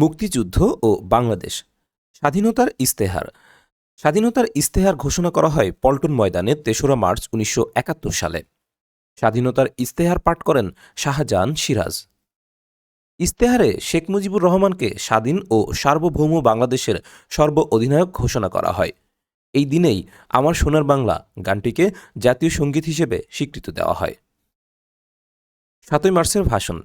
মুক্তিযুদ্ধ ও বাংলাদেশ। স্বাধীনতার ইস্তেহার স্বাধীনতার ইস্তেহার ঘোষণা করা হয় পল্টন ময়দানে তেসরা মার্চ উনিশশো একাত্তর সালে। স্বাধীনতার ইস্তেহার পাঠ করেন শাহজাহান সিরাজ। ইস্তেহারে শেখ মুজিবুর রহমানকে স্বাধীন ও সার্বভৌম বাংলাদেশের সর্ব অধিনায়ক ঘোষণা করা হয়। এই দিনেই আমার সোনার বাংলা গানটিকে জাতীয় সংগীত হিসেবে স্বীকৃতি দেওয়া হয়। সাতই মার্চের ভাষণ।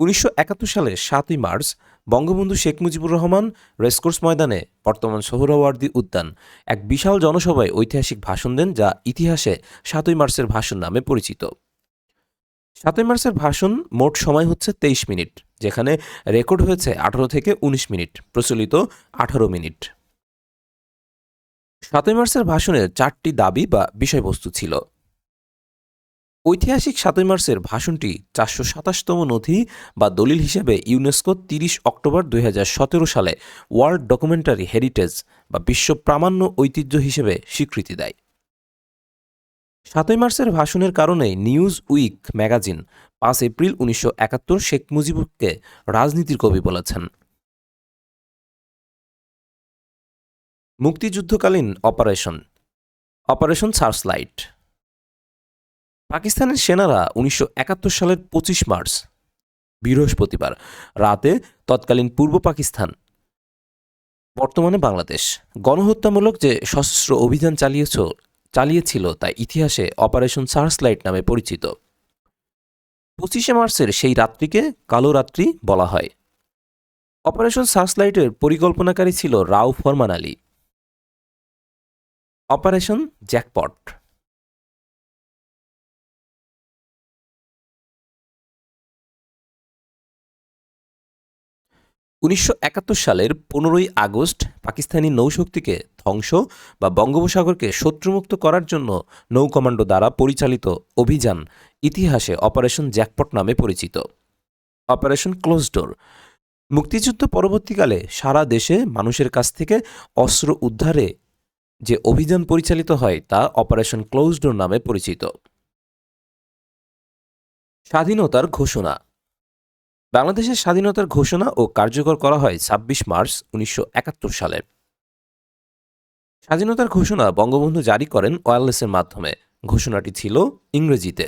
উনিশশো সালের সাতই মার্চ বঙ্গবন্ধু শেখ মুজিবুর রহমান রেসকোর্স ময়দানে বর্তমান সোহরাওয়ার্দী উদ্যান এক বিশাল জনসভায় ঐতিহাসিক ভাষণ দেন যা ইতিহাসে সাতই মার্চের ভাষণ নামে পরিচিত। সাতই মার্চের ভাষণ মোট সময় হচ্ছে তেইশ মিনিট, যেখানে রেকর্ড হয়েছে আঠারো থেকে উনিশ মিনিট, প্রচলিত আঠারো মিনিট। সাতই মার্চের ভাষণের চারটি দাবি বা বিষয়বস্তু ছিল। ঐতিহাসিক সাতই মার্চের ভাষণটি চারশো সাতাশতম নথি বা দলিল হিসেবে ইউনেস্কো তিরিশ অক্টোবর দুই হাজার সতেরো সালে ওয়ার্ল্ড ডকুমেন্টারি হেরিটেজ বা বিশ্ব প্রামাণ্য ঐতিহ্য হিসেবে স্বীকৃতি দেয়। সাতই মার্চের ভাষণের কারণে নিউজ উইক ম্যাগাজিন পাঁচ এপ্রিল উনিশশো একাত্তর শেখ মুজিবুরকে রাজনীতির কবি বলেছেন। মুক্তিযুদ্ধকালীন অপারেশন অপারেশন সার্চলাইট। পাকিস্তানের সেনারা উনিশশো একাত্তর সালের পঁচিশ মার্চ, বৃহস্পতিবার রাতে তৎকালীন পূর্ব পাকিস্তান, বর্তমানে বাংলাদেশ, গণহত্যামূলক যে সশস্ত্র অভিযান চালিয়েছ, চালিয়েছিল তা ইতিহাসে অপারেশন সার্চলাইট নামে পরিচিত। পঁচিশে মার্চের সেই রাত্রিকে কালো রাত্রি বলা হয়। অপারেশন সার্চলাইটের পরিকল্পনাকারী ছিল রাও ফরমান আলী। অপারেশন জ্যাকপট উনিশশো একাত্তর সালের পনেরোই আগস্ট পাকিস্তানি নৌশক্তিকে ধ্বংস বা বঙ্গোপসাগরকে শত্রুমুক্ত করার জন্য নৌ কমান্ডো দ্বারা পরিচালিত অভিযান ইতিহাসে অপারেশন জ্যাকপট নামে পরিচিত। Operation close door. মুক্তিযুদ্ধ পরবর্তীকালে সারা দেশে মানুষের কাছ থেকে অস্ত্র উদ্ধারে যে অভিযান পরিচালিত হয় তা অপারেশন ক্লোজ ডোর নামে পরিচিত। স্বাধীনতার ঘোষণা। বাংলাদেশের স্বাধীনতার ঘোষণা ও কার্যকর করা হয় ছাব্বিশ মার্চ উনিশশো একাত্তর সালে। স্বাধীনতার ঘোষণা বঙ্গবন্ধু জারি করেন ওয়ারলেসের মাধ্যমে। ঘোষণাটি ছিল ইংরেজিতে।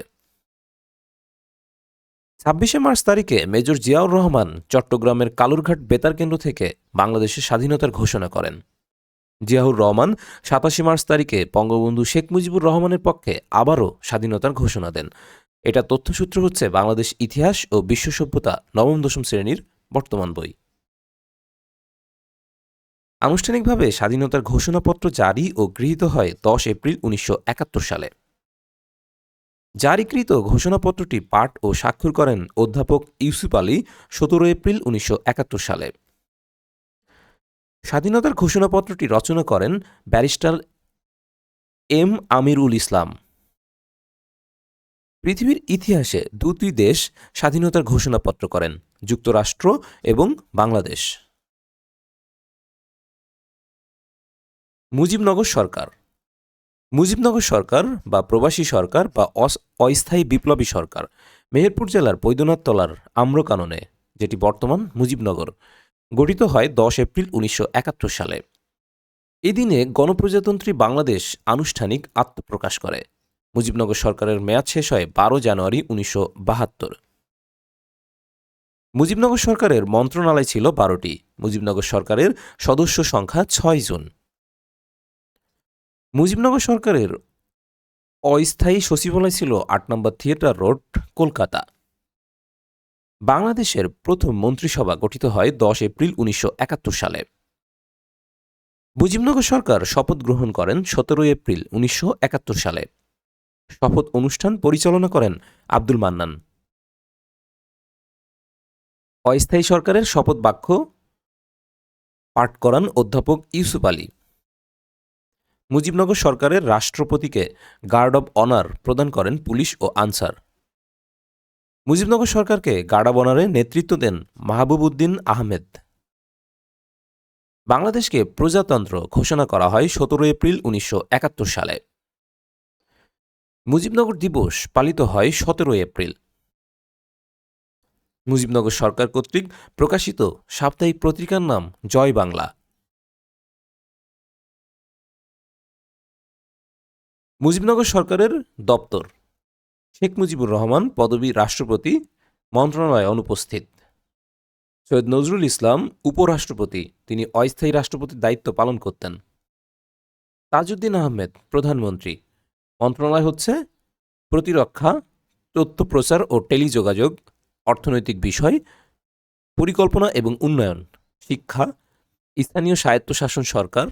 ছাব্বিশে মার্চ তারিখে মেজর জিয়াউর রহমান চট্টগ্রামের কালুরঘাট বেতার কেন্দ্র থেকে বাংলাদেশের স্বাধীনতার ঘোষণা করেন। জিয়াউর রহমান সাতাশে মার্চ তারিখে বঙ্গবন্ধু শেখ মুজিবুর রহমানের পক্ষে আবারও স্বাধীনতার ঘোষণা দেন। এটা তথ্যসূত্র হচ্ছে বাংলাদেশ ইতিহাস ও বিশ্ব সভ্যতা নবম দশম শ্রেণির বর্তমান বই। আনুষ্ঠানিকভাবে স্বাধীনতার ঘোষণাপত্র জারি ও গৃহীত হয় দশ এপ্রিল উনিশশো একাত্তর সালে। জারিকৃত ঘোষণাপত্রটি পাঠ ও স্বাক্ষর করেন অধ্যাপক ইউসুফ আলী সতেরো এপ্রিল উনিশশো একাত্তর সালে। স্বাধীনতার ঘোষণাপত্রটি রচনা করেন ব্যারিস্টার এম আমিরুল ইসলাম। পৃথিবীর ইতিহাসে দুটি দেশ স্বাধীনতার ঘোষণাপত্র করেন, যুক্তরাষ্ট্র এবং বাংলাদেশ। মুজিবনগর সরকার। মুজিবনগর সরকার বা প্রবাসী সরকার বা অস্থায়ী বিপ্লবী সরকার। মেহেরপুর জেলার বৈদ্যনাথ তলার আম্রকাননে, যেটি বর্তমান মুজিবনগর, গঠিত হয় দশ এপ্রিল উনিশশো একাত্তর সালে। এদিনে গণপ্রজাতন্ত্রী বাংলাদেশ আনুষ্ঠানিক আত্মপ্রকাশ করে। মুজিবনগর সরকারের মেয়াদ শেষ হয় বারো জানুয়ারি উনিশশো বাহাত্তর। মুজিবনগর সরকারের মন্ত্রণালয় ছিল বারোটি, মুজিবনগর সরকারের সদস্য সংখ্যা ছয় জন। মুজিবনগর সরকারের অস্থায়ী সচিবালয় ছিল আট নম্বর থিয়েটার রোড, কলকাতা। বাংলাদেশের প্রথম মন্ত্রিসভা গঠিত হয় দশ এপ্রিল উনিশশো একাত্তর সালে। মুজিবনগর সরকার শপথ গ্রহণ করেন সতেরোই এপ্রিল উনিশশো একাত্তর সালে। শপথ অনুষ্ঠান পরিচালনা করেন আব্দুল মান্নান। অস্থায়ী সরকারের শপথ বাক্য পাঠ করান অধ্যাপক ইউসুফ আলী। মুজিবনগর সরকারের রাষ্ট্রপতিকে গার্ড অব অনার প্রদান করেন পুলিশ ও আনসার। মুজিবনগর সরকারকে গার্ড অব অনারে নেতৃত্ব দেন মাহবুব উদ্দিন আহমেদ। বাংলাদেশকে প্রজাতন্ত্র ঘোষণা করা হয় সতেরো এপ্রিল উনিশশো একাত্তর সালে। মুজিবনগর দিবস পালিত হয় সতেরো এপ্রিল। মুজিবনগর সরকার কর্তৃক প্রকাশিত সাপ্তাহিক পত্রিকার নাম জয় বাংলা। মুজিবনগর সরকারের দপ্তর। শেখ মুজিবুর রহমান, পদবী রাষ্ট্রপতি, মন্ত্রণালয়ে অনুপস্থিত। সৈয়দ নজরুল ইসলাম, উপরাষ্ট্রপতি, তিনি অস্থায়ী রাষ্ট্রপতির দায়িত্ব পালন করতেন। তাজউদ্দিন আহমেদ, প্রধানমন্ত্রী। মন্ত্রণালয় হচ্ছে প্রতিরক্ষা, তথ্য প্রচার ও টেলিযোগাযোগ, অর্থনৈতিক বিষয়, পরিকল্পনা এবং উন্নয়ন, শিক্ষা, স্থানীয় স্বায়ত্তশাসন সরকার,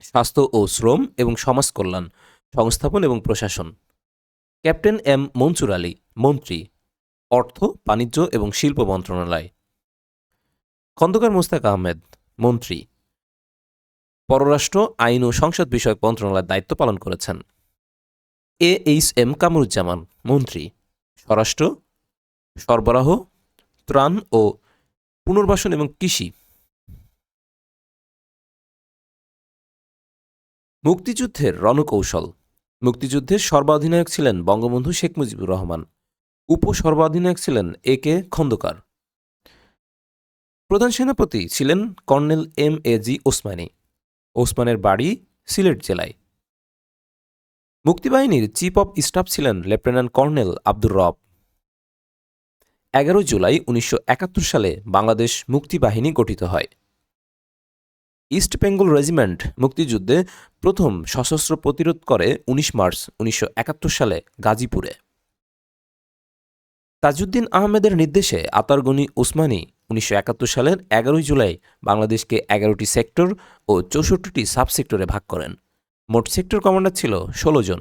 স্বাস্থ্য ও শ্রম এবং সমাজ কল্যাণ সংস্থাপন এবং প্রশাসন। ক্যাপ্টেন এম মনসুর আলী, মন্ত্রী, অর্থ, বাণিজ্য এবং শিল্প মন্ত্রণালয়। খন্দকার মোস্তাক আহমেদ, মন্ত্রী। পররাষ্ট্র, আইন ও সংসদ বিষয়ক মন্ত্রণালয়ের দায়িত্ব পালন করেছেন। এ এইচ এম কামরুজ্জামান, মন্ত্রী। স্বরাষ্ট্র, সরবরাহ, ত্রাণ ও পুনর্বাসন এবং কৃষি। মুক্তিযুদ্ধের রণকৌশল। মুক্তিযুদ্ধের সর্বাধিনায়ক ছিলেন বঙ্গবন্ধু শেখ মুজিবুর রহমান। উপ সর্বাধিনায়ক ছিলেন এ কে খন্দকার। প্রধান সেনাপতি ছিলেন colonel M A G Osmani. ওসমানের বাড়ি সিলেট জেলায়। মুক্তিবাহিনীর চিফ অব স্টাফ ছিলেন লেফটেন্যান্ট কর্নেল আব্দুর রব। এগারো জুলাই উনিশশো একাত্তর সালে বাংলাদেশ মুক্তিবাহিনী গঠিত হয়। ইস্ট বেঙ্গল রেজিমেন্ট মুক্তিযুদ্ধে প্রথম সশস্ত্র প্রতিরোধ করে ১৯ মার্চ উনিশশো একাত্তর সালে গাজীপুরে। তাজউদ্দিন আহমেদের নির্দেশে আতারগনি ওসমানী উনিশশো একাত্তর সালের এগারোই জুলাই বাংলাদেশকে এগারোটি সেক্টর ও চৌষট্টিটি সাবসেক্টরে ভাগ করেন। মোট সেক্টর কমান্ডার ছিল ষোলো জন।